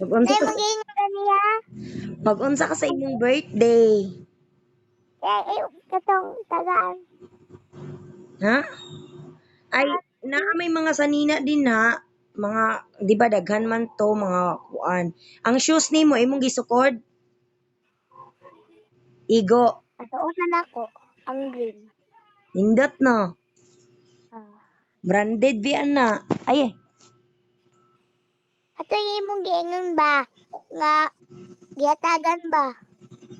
Mag-unsa ka, mag-ingat ka niya. mag-unsa ka sa imong birthday. Ay, ay, katong tagaan. Ha? Ay, na may mga sanina din na mga di ba daghan man to mga kuan. Ang shoes nimo imong gisukod. Igo, Asuotan ako. Ang green. nindot no. Ah. Branded bi ana. Ay, Ato yung imong giingon ba? Nga, gihatagan ba?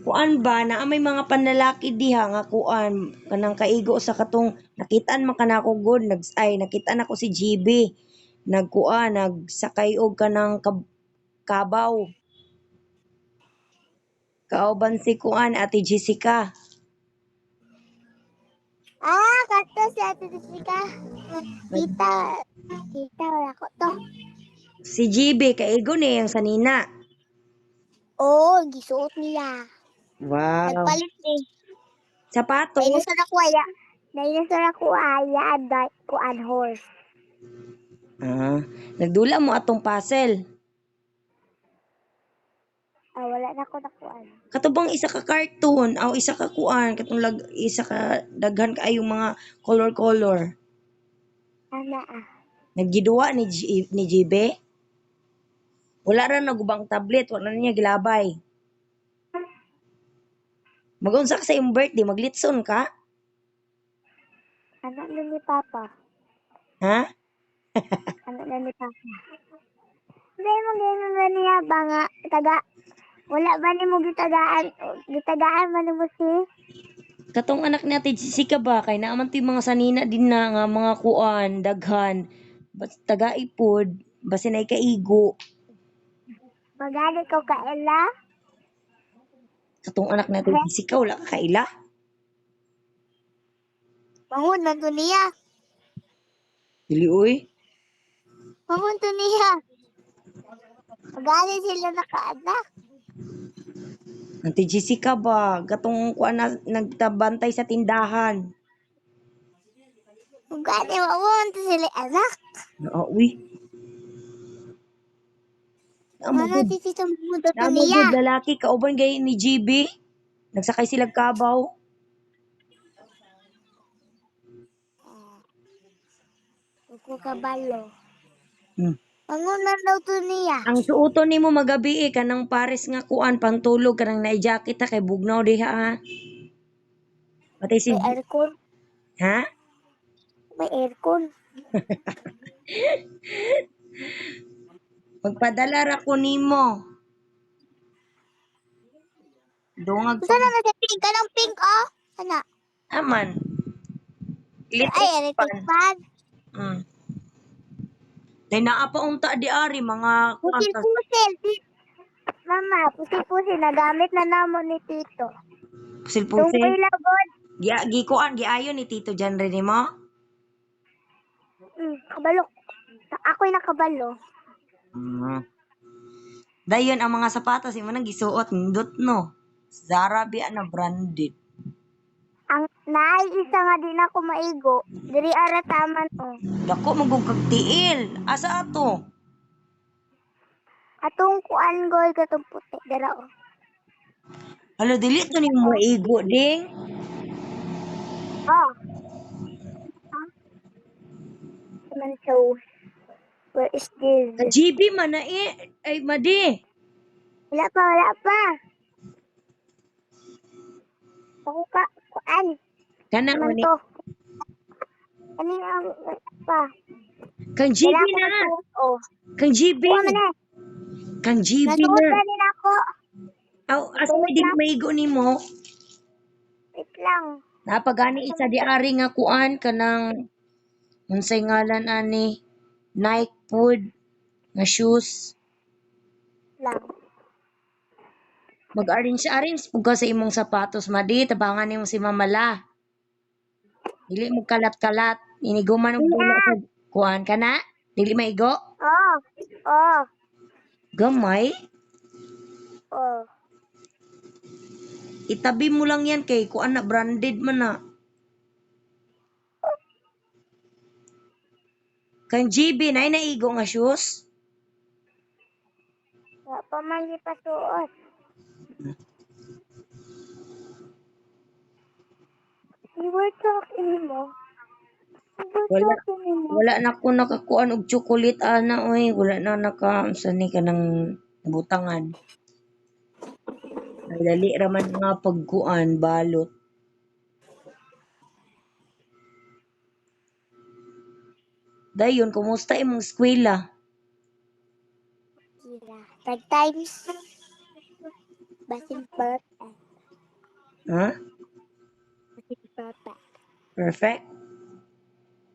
kuan ba na may mga panlalaki diha nga kuan kanang kaigo sa katong nakitaan man kanako god nag ay nakitaan ako si GB nagkuan nagsakay og kanang kab- kabaw kauban si kuan ate Jessica Ah, kato si Ate Jessica. Kita, kita wala ko to. Si GB kaigo ni ang sanina Oo, oh, gisuot niya. wow Nagpalit eh. sapatos Dinosaur ako aya. Dinosaur ako aya. Dahil ko an horse. ah nagdula mo atong puzzle Ah, wala na ako nakuan. katubang isa ka cartoon aw isa ka kuan katong lag, isa ka daghan kaayong mga color color Ana ah. Naggiduwa ni, G- ni GB? Wala ra nagubang tablet, wala na niya gilabay. Magunsa ka sa iyong birthday, maglitson ka? Anak na ni Papa. Ha? Anak na ni Papa. Hindi mo ganyan ba niya ba nga taga wala ba ni mo gitagaan gitagaan man mo si Katong anak natin, Jessica ba? Kay naaman to mga sanina din na nga mga kuan, daghan. Bas taga-ipod, basin ay kaigo. Magani ko ka Ella Katong anak natin, Jessica, wala ka kaila. Mangun man to niya. Dili, uy. Mangun to niya. Magani sila nakaanak. Ate Jessica ba? Katong kuan na, nagtabantay sa tindahan. Magani mangun to sila anak. Oo, uy. Ano ti tito mo to niya. lalaki kauban gay ni GB. Nagsakay sila kabaw. Uko kabalo. Hmm. Mangun man daw to niya. Ang suoton nimo magabi eh, kanang pares nga kuan pangtulog kanang na-jacket ha kay bugnaw diha ha. Patay si May aircon. ha? May aircon. Magpadala ra ko nimo. Dungag Saan na nasa pink? Kanang pink oh. Ana. aman. Ay, Electric electric fan. fan. Mm. Dahil naa pa unta di ari mga Pusil-pusil. Mama, pusil-pusil. Nagamit na namo ni Tito. pusil-pusil. Tungkoy labod. Gi gi kuan giayon ni Tito Jan rin nimo. Mm, kabalo. Ako'y nakabalo. Mm. Dayon ang mga sapatos imo nang gisuot nindot no. Zara biya na branded. Ang naay isa nga din ako maigo. Diri ara taman oh. Dako magugag tiil. Asa ato? Atong kuan goy katong puti dara oh. Alo dili to ni maigo ding. Oh. Huh? Man so where is this? Sa GB man na eh. Ay madi. Wala pa, wala pa. Ako ka, kuan. Kana Man ni to. Ano ang wala pa? kang GB Wala ko na. oh. Kang GB. Kuha man eh. Kang GB Nasuot na. na din ako. Aw asa may di maigo nimo? Wait lang. Napagani isa di ari nga kuan kanang unsay ngalan ani Nike food nga shoes. Lang. Mag-arrange arrange pug ka sa imong sapatos madi tabangan nimo si Mamala. Dili mo kalat-kalat. Iniguman og dula sa kuan kana? Dili maigo? Oh. Oh. Gamay. Oh. Itabi mo lang yan kay kuan na branded man na. Kang GB na naigo nga shoes. Wa pa man gipasuot. You were talking mo. Wala. Wala na ko nakakuan og chocolate ana oy, wala na naka ni kanang butangan. Ay dali ra man nga pagkuan balot. Dayon, kumusta imong eskwela? Tag times. Basin perfect. Ha? Basin perfect. Perfect.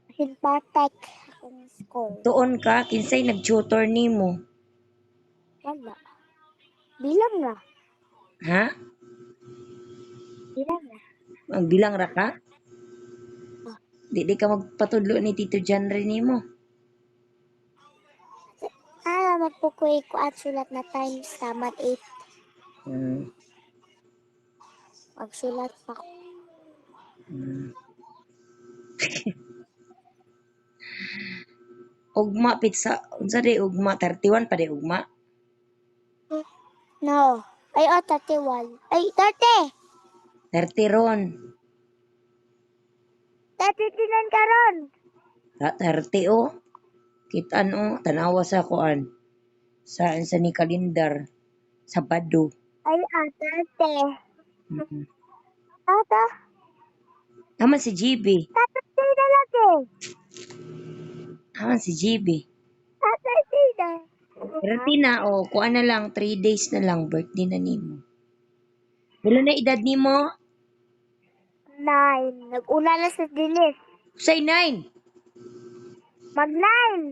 Basin perfect. Akong score. Tuon ka, kinsay nag-tutor nimo? Wala. Bilang na. Ha? Bilang na. Magbilang ra ka? Di di ka magpatudlo ni Tito Jan rin nimo. Ah, magpukuy ko at sulat na times tamat 8. Hmm. Magsulat pa ko. Hmm. ugma pizza, unsa di ugma 31 pa di ugma? No. Ay, oh, 31. Ay, 30! 30 ron. 30 karon. Ta- 30 oh. Kitaan oh, tanawa sa kuan. Sa sa ni kalendar. Sabado. Ay, ah, 30. Mm-mm. Tata, Naman si GB. tata, na lagi. Naman si GB. Tata, na. 30 na oh, kuan na lang 3 days na lang birthday na nimo. Wala na edad nimo? Nine. Nag-una na sa dinis. Say 9. Mag-nine.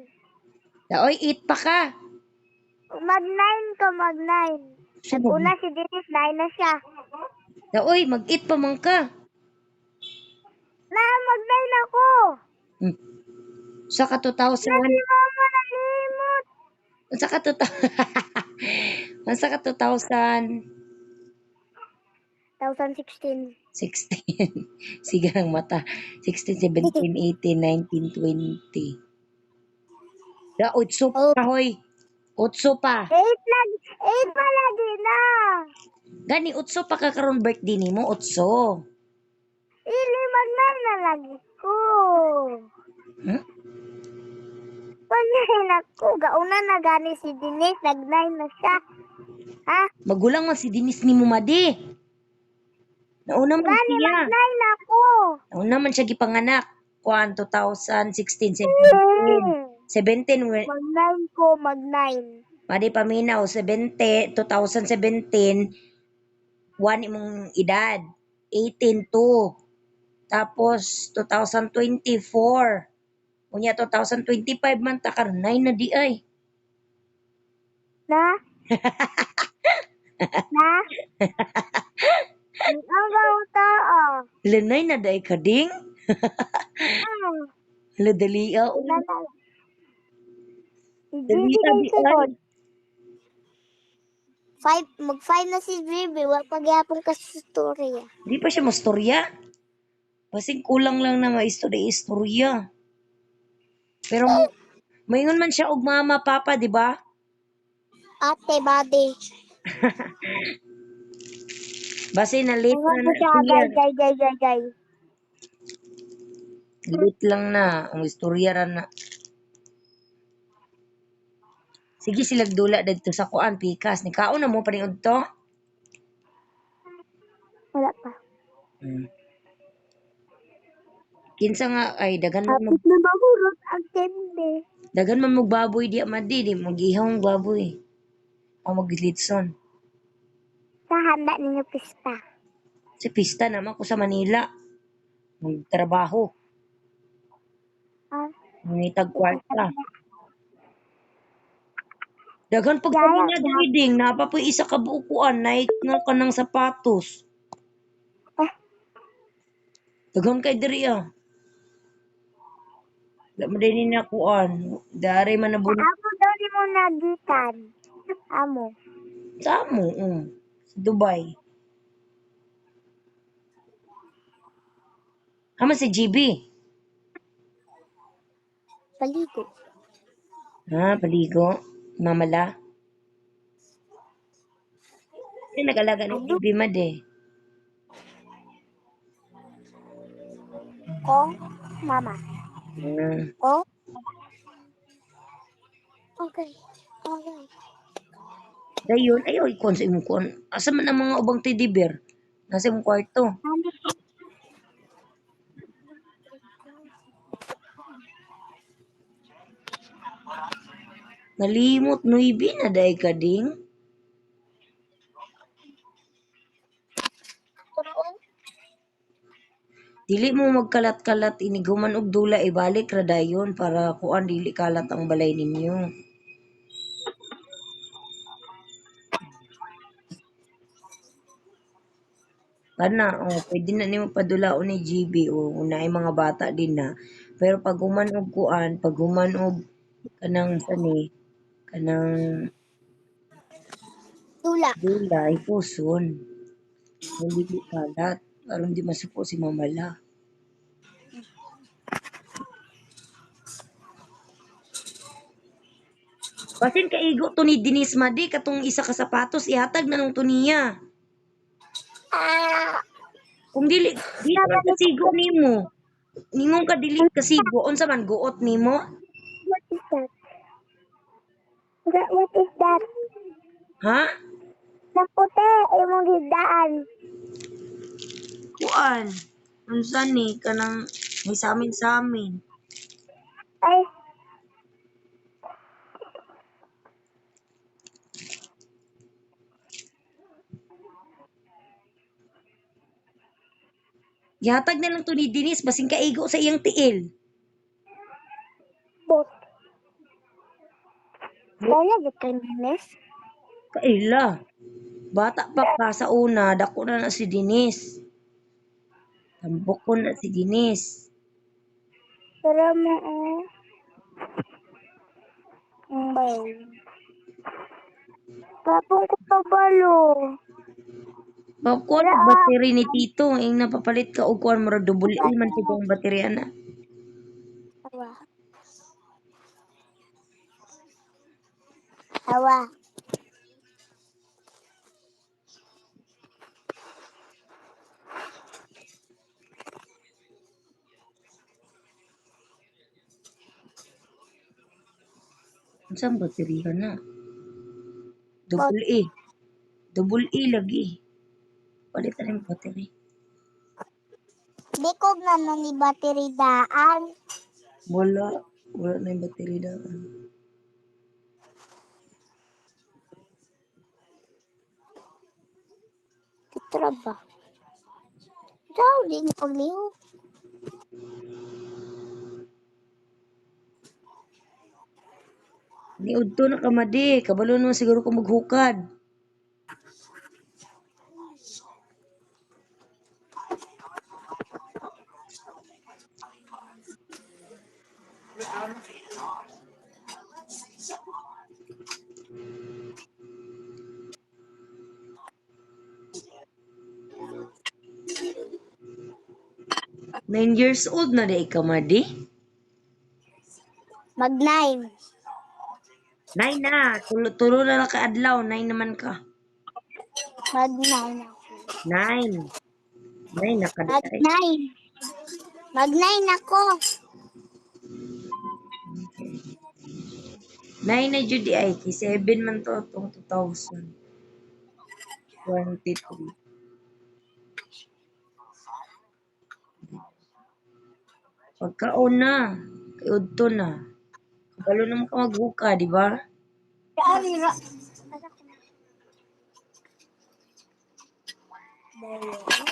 Daoy 8 pa ka. Mag-nine ka, mag-nine. Siya Una mag- si Dinis, nine na siya. Daoy mag-8 pa man ka. Na, mag-nine ako. Hmm. Sa ka 2000. Si mama nalimot. Sa ka 2000. Sa ka 2000. 2016. 16. Sige ang mata. 16, 17, 18, 19, 20. Da, utso pa, hoy. Utso pa. Eight lag, eight pa lagi na. Gani, utso pa ka karon birthday ni mo, utso. Ili, mag-nine na lagi ko. Hmm? Mag-nine ako. Gauna na gani si Dinis, nag-nine na siya. Ha? Magulang man si Dinis ni mo, madi. Nauna man Gani, siya. mag-nine ako. Nauna man siya gipanganak. Kuan, 2016, 17. Hmm. 17, we- Mag-nine ko, mag-nine. Madi paminaw, 70, 2017, one imong edad. 18 to. Tapos, 2024. Unya, 2025 man, takar, 9 na di ay. Na? na? Ang gaw tao. Hala, 9 na di ka ding. Ah. Na. Si Dali ka. Five, mag-five na si Bibi. Wag pagyapong ka sa story. ah. Di pa siya mastorya. Basing kulang lang na maistorya-istorya. Pero, mayon man siya og mama, papa, di ba? Ate, body. Basi na late na na gay, gay, gay, gay, gay. Late lang na. Ang istorya ra na. Sige silag dula dito sa kuan pikas ni kaon na mo paniud to. Wala pa. Hmm. Kinsa nga ay dagan man mag, Tapos na magurot ang tende. dagan man mag baboy di amadi di magihang baboy. O maglitson. Sa handa ninyo pista. Si pista naman ko sa Manila. Magtrabaho. Ah, Mangitag kwarta. Dagan pag Yaya, sabi na reading, napapoy isa ka bukuan, naik nga ka ng sapatos. Eh. Dagan kay diri ah. Wala mo din na kuan. Dari man na bulo. Amo daw ni mo nagitan. Amo. Sa mo, um. Dubai. Hama si GB. Paligo. Ha, paligo. Mamala. Ay, nag-alaga ng baby mad eh. Ko, mama. Ah, Ko. Okay. Okay. Dayon, ayaw, ikon sa imong kon. Asa man ang mga ubang teddy bear? Nasa imong kwarto. Nalimot, nuibi na dahi ka ding. Dili mo magkalat-kalat iniguman og dula ibalik ra dayon para kuan dili kalat ang balay ninyo. Kana, oh, pwede na nimo padulaon ni GB o unay mga bata din na. Pero pag human og kuan, pag human og kanang sani, kanang Tula. dula, ipuson. Hindi di kalat. Aron di masuko si mamala. Basin kaigo to ni Denise Madi katong isa ka sapatos ihatag na nung to niya. Kung dili di ka kasigo nimo. Ningon ka dili kasigo unsa man guot nimo? what is that? That, what is that? Ha? Naputi, imong higdaan. Kuan. Unsa ni kanang may samin samin. Ay, Ihatag na lang to ni Denise basin kaigo sa iyang tiil. bot. Dala, di ka nilis? Kaila. Bata pa ka sa una, dako na na si Denise. Tambok ko na si Denise. Pero mo, eh. Ang bayo. Tapos ko pa balo. Popcorn ang battery ni Tito, ing napapalit ka og kuan mura double A man tigong ang battery ana. Awa. Awa. Unsa ang battery na? Double A. Double A lagi. Palitan ang battery. Di ko na nung ni battery daan. Wala. Wala na yung battery daan. Kitra ba? Daw, di ni pagliho. Ni udto na ka madi. Kabalo naman siguro ko maghukad. Nine years old na day ka madi. Mag nine. Na. Tulo, tulo na lang ka adlaw. Nine naman ka. Mag nine ako. Nine. Nine na ka Mag day. nine. Mag nine ako. Nay na jud ay 7 man to tong 2023. Pagkaon na, kay udto na. Kabalo naman ka magbuka, di ba? Kali na. Dahil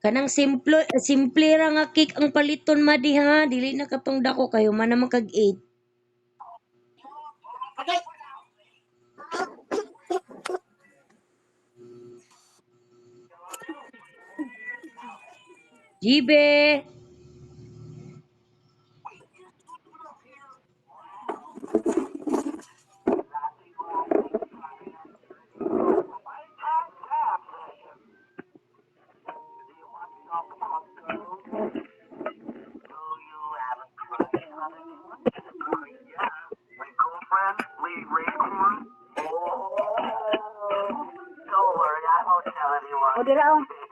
Kanang simple simple ra nga cake ang paliton ma diha, dili na kapang dako kayo man kag 8. eBay. Hold it out.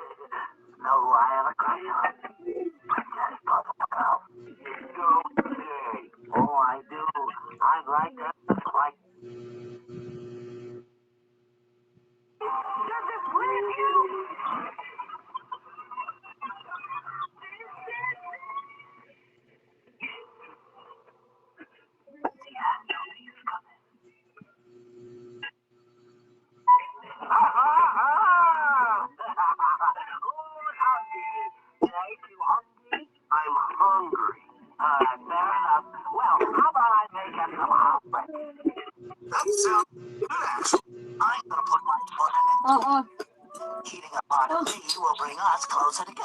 ነው ጽድቅ